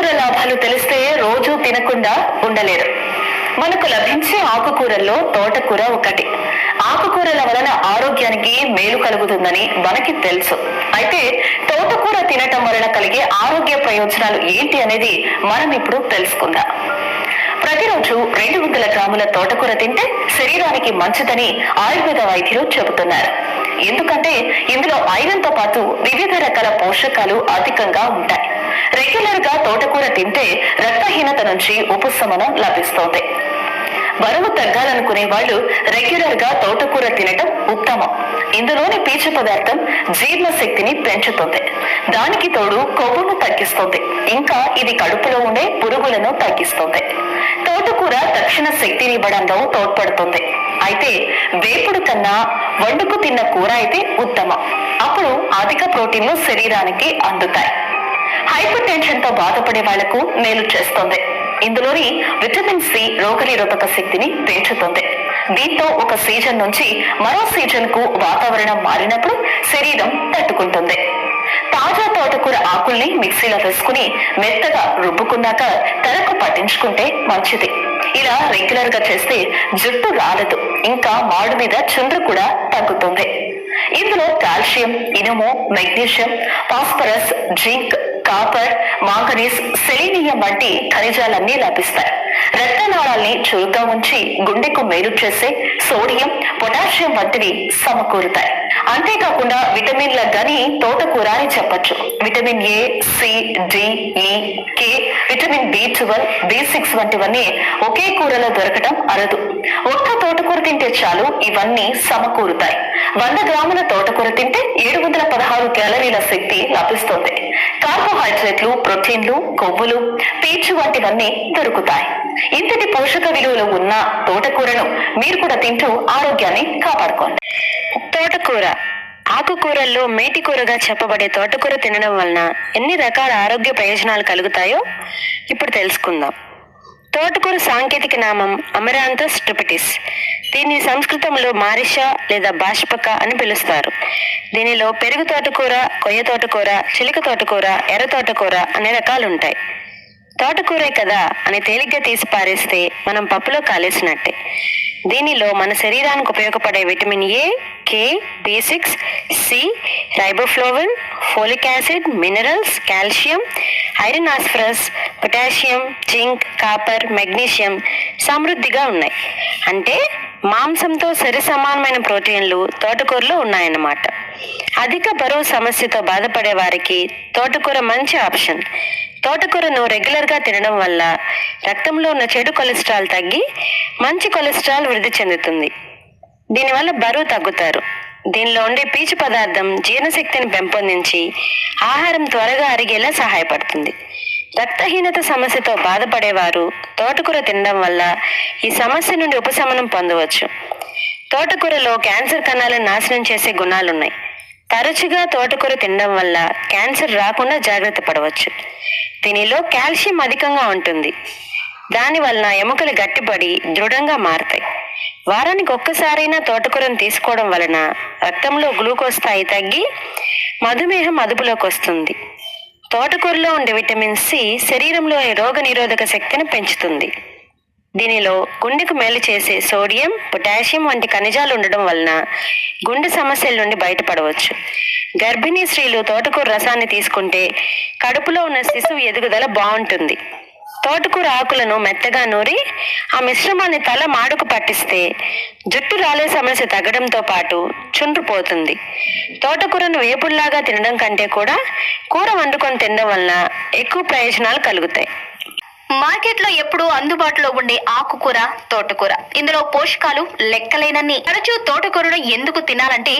ఆకుకూర లాభాలు తెలిస్తే రోజూ తినకుండా ఉండలేరు. మనకు లభించే ఆకుకూరల్లో తోటకూర ఒకటి. ఆకుకూరల వలన ఆరోగ్యానికి మేలు కలుగుతుందని మనకి తెలుసు. అయితే తోటకూర తినటం వలన కలిగే ఆరోగ్య ప్రయోజనాలు ఏంటి అనేది మనం ఇప్పుడు తెలుసుకుందాం. ప్రతిరోజు రెండు వందల గ్రాముల తోటకూర తింటే శరీరానికి మంచిదని ఆయుర్వేద వైద్యులు చెబుతున్నారు. ఎందుకంటే ఇందులో ఐరన్తో పాటు వివిధ రకాల పోషకాలు అధికంగా ఉంటాయి. రెగ్యులర్గా తోటకూర తింటే రక్తహీనత నుంచి ఉపశమనం లభిస్తోంది. బరువు తగ్గాలనుకునే వాళ్ళు రెగ్యులర్గా తోటకూర తినటం ఉత్తమం. ఇందులోని పీచు పదార్థం జీర్ణ శక్తిని పెంచుతుంది. దానికి తోడు కొవ్వును తగ్గిస్తుంది. ఇంకా ఇది కడుపులో ఉండే పురుగులను తగ్గిస్తుంది. తోటకూర తక్షణ శక్తిని ఇవ్వడంలో తోడ్పడుతుంది. అయితే వేపుడు కన్నా వండుకు తిన్న కూర అయితే ఉత్తమం. అప్పుడు అధిక ప్రోటీన్లు శరీరానికి అందుతాయి. హైపర్ టెన్షన్తో బాధపడే వాళ్ళకు మేలు చేస్తుంది. ఇందులోని విటమిన్ సి రోగనిరోధక శక్తిని పెంచుతుంది. దీంతో ఒక సీజన్ నుంచి మరో సీజన్కు వాతావరణం మారినప్పుడు శరీరం తట్టుకుంటుంది. తాజా తోటకూర ఆకుల్ని మిక్సీలో వేసుకుని మెత్తగా రుబ్బుకున్నాక తలకు పట్టించుకుంటే మంచిది. ఇలా రెగ్యులర్గా చేస్తే జుట్టు రాలదు ఇంకా మాడు మీద చుండ్రు కూడా తగ్గుతుంది. ఇందులో కాల్షియం ఇనుము magnesium phosphorus zinc copper manganese selenium వంటి ఖనిజాలన్నీ లభిస్తాయి. రక్తనాళాల్ని చురుగ్గా ఉంచి గుండెకు మేలు చేసే సోడియం పొటాషియం వంటివి సమకూరుతాయి. అంతేకాకుండా విటమిన్ల గని తోటకూర అని చెప్పొచ్చు. Vitamin A C D E K vitamin B twelve B six వంటివన్నీ ఒకే కూరలో దొరకటం అరదు. ఒక్క తోటకూర తింటే చాలు ఇవన్నీ సమకూరుతాయి. వంద గ్రాముల తోటకూర తింటే ఏడు వందల పదహారు క్యాలరీల శక్తి లభిస్తుంది. కార్బోహైడ్రేట్లు ప్రోటీన్లు కొవ్వులు పీచు వంటివన్నీ దొరుకుతాయి. ఇంతటి పోషక విలువలు ఉన్న తోటకూరను మీరు కూడా తింటూ ఆరోగ్యాన్ని కాపాడుకోండి. తోటకూర. ఆకుకూరల్లో మేటి కూరగా చెప్పబడే తోటకూర తినడం వలన ఎన్ని రకాల ఆరోగ్య ప్రయోజనాలు కలుగుతాయో ఇప్పుడు తెలుసుకుందాం. తోటకూర సాంకేతిక నామం అమరాంతస్ ట్రిపిటిస్. దీన్ని సంస్కృతంలో మారిష లేదా బాష్పక అని పిలుస్తారు. దీనిలో పెరుగు తోటకూర కొయ్య తోటకూర చిలుక తోటకూర ఎర్ర తోటకూర అనే రకాలు ఉంటాయి తోటకూరే కదా అని తేలిగ్గా తీసి పారేస్తే మనం పప్పులో కాలేసినట్టే. దీనిలో మన శరీరానికి ఉపయోగపడే vitamin A K B six C riboflavin folic acid minerals calcium iron phosphorus potassium zinc copper magnesium సమృద్ధిగా ఉన్నాయి. అంటే మాంసంతో సరి సమానమైన ప్రోటీన్లు తోటకూరలో ఉన్నాయన్నమాట. అధిక బరువు సమస్యతో బాధపడే వారికి తోటకూర మంచి ఆప్షన్. తోటకూరను రెగ్యులర్గా తినడం వల్ల రక్తంలో ఉన్న చెడు కొలెస్ట్రాల్ తగ్గి మంచి కొలెస్ట్రాల్ వృద్ధి చెందుతుంది. దీనివల్ల బరువు తగ్గుతారు. దీనిలో ఉండే పీచు పదార్థం జీర్ణశక్తిని పెంపొందించి ఆహారం త్వరగా అరిగేలా సహాయపడుతుంది. రక్తహీనత సమస్యతో బాధపడేవారు తోటకూర తినడం వల్ల ఈ సమస్య నుండి ఉపశమనం పొందవచ్చు. తోటకూరలో క్యాన్సర్ కణాలను నాశనం చేసే గుణాలున్నాయి. తరచుగా తోటకూర తినడం వల్ల క్యాన్సర్ రాకుండా జాగ్రత్త పడవచ్చు. దీనిలో కాల్షియం అధికంగా ఉంటుంది. దాని వలన ఎముకలు గట్టిపడి దృఢంగా మారతాయి. వారానికి ఒక్కసారైనా తోటకూరను తీసుకోవడం వలన రక్తంలో గ్లూకోజ్ స్థాయి తగ్గి మధుమేహం అదుపులోకి వస్తుంది. తోటకూరలో ఉండే విటమిన్ సి శరీరంలోని రోగ నిరోధక శక్తిని పెంచుతుంది. దీనిలో గుండెకు మేలు చేసే సోడియం పొటాషియం వంటి ఖనిజాలు ఉండడం వలన గుండె సమస్యల నుండి బయటపడవచ్చు. గర్భిణీ స్త్రీలు తోటకూర రసాన్ని తీసుకుంటే కడుపులో ఉన్న శిశువు ఎదుగుదల బాగుంటుంది. తోటకూర ఆకులను మెత్తగా నూరి ఆ మిశ్రమాన్ని తల మాడుకు పట్టిస్తే జుట్టు రాలే సమస్య తగ్గడంతో పాటు చుండ్రు పోతుంది. తోటకూరను వేపుల్లాగా తినడం కంటే కూడా కూర వండుకొని తినడం వలన ఎక్కువ ప్రయోజనాలు కలుగుతాయి. మార్కెట్లో ఎప్పుడూ అందుబాటులో ఉండే ఆకుకూర తోటకూర. ఇందులో పోషకాలు లెక్కలేనన్ని. తరచూ తోటకూరను ఎందుకు తినాలంటే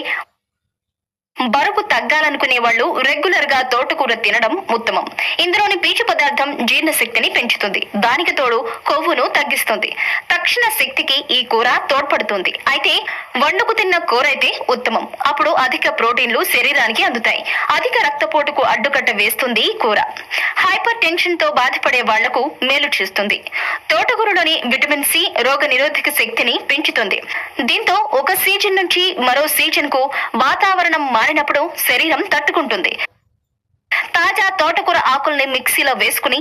బరువు తగ్గాలనుకునే వాళ్ళు రెగ్యులర్గా తోటకూర తినడం ఉత్తమం. ఇందులోని పీచు పదార్థం జీర్ణశక్తిని పెంచుతుంది. దానికి తోడు కొవ్వును తగ్గిస్తుంది. తక్షణ శక్తికి ఈ కూర తోడ్పడుతుంది. అయితే వండుకు తిన్న కూర అయితే ఉత్తమం. అప్పుడు అధిక ప్రోటీన్లు శరీరానికి అందుతాయి. అధిక రక్తపోటుకు అడ్డుకట్ట వేస్తుంది ఈ కూర. హైపర్ టెన్షన్తో బాధపడే వాళ్ళకు మేలు చేస్తుంది. తోటకూరలోని విటమిన్ సి రోగ నిరోధక శక్తిని పెంచుతుంది. దీంతో ఒక సీజన్ నుంచి మరో సీజన్కు వాతావరణం మారినప్పుడు శరీరం తట్టుకుంటుంది. తాజా తోటకూర ఆకుల్ని మిక్సీలో వేసుకుని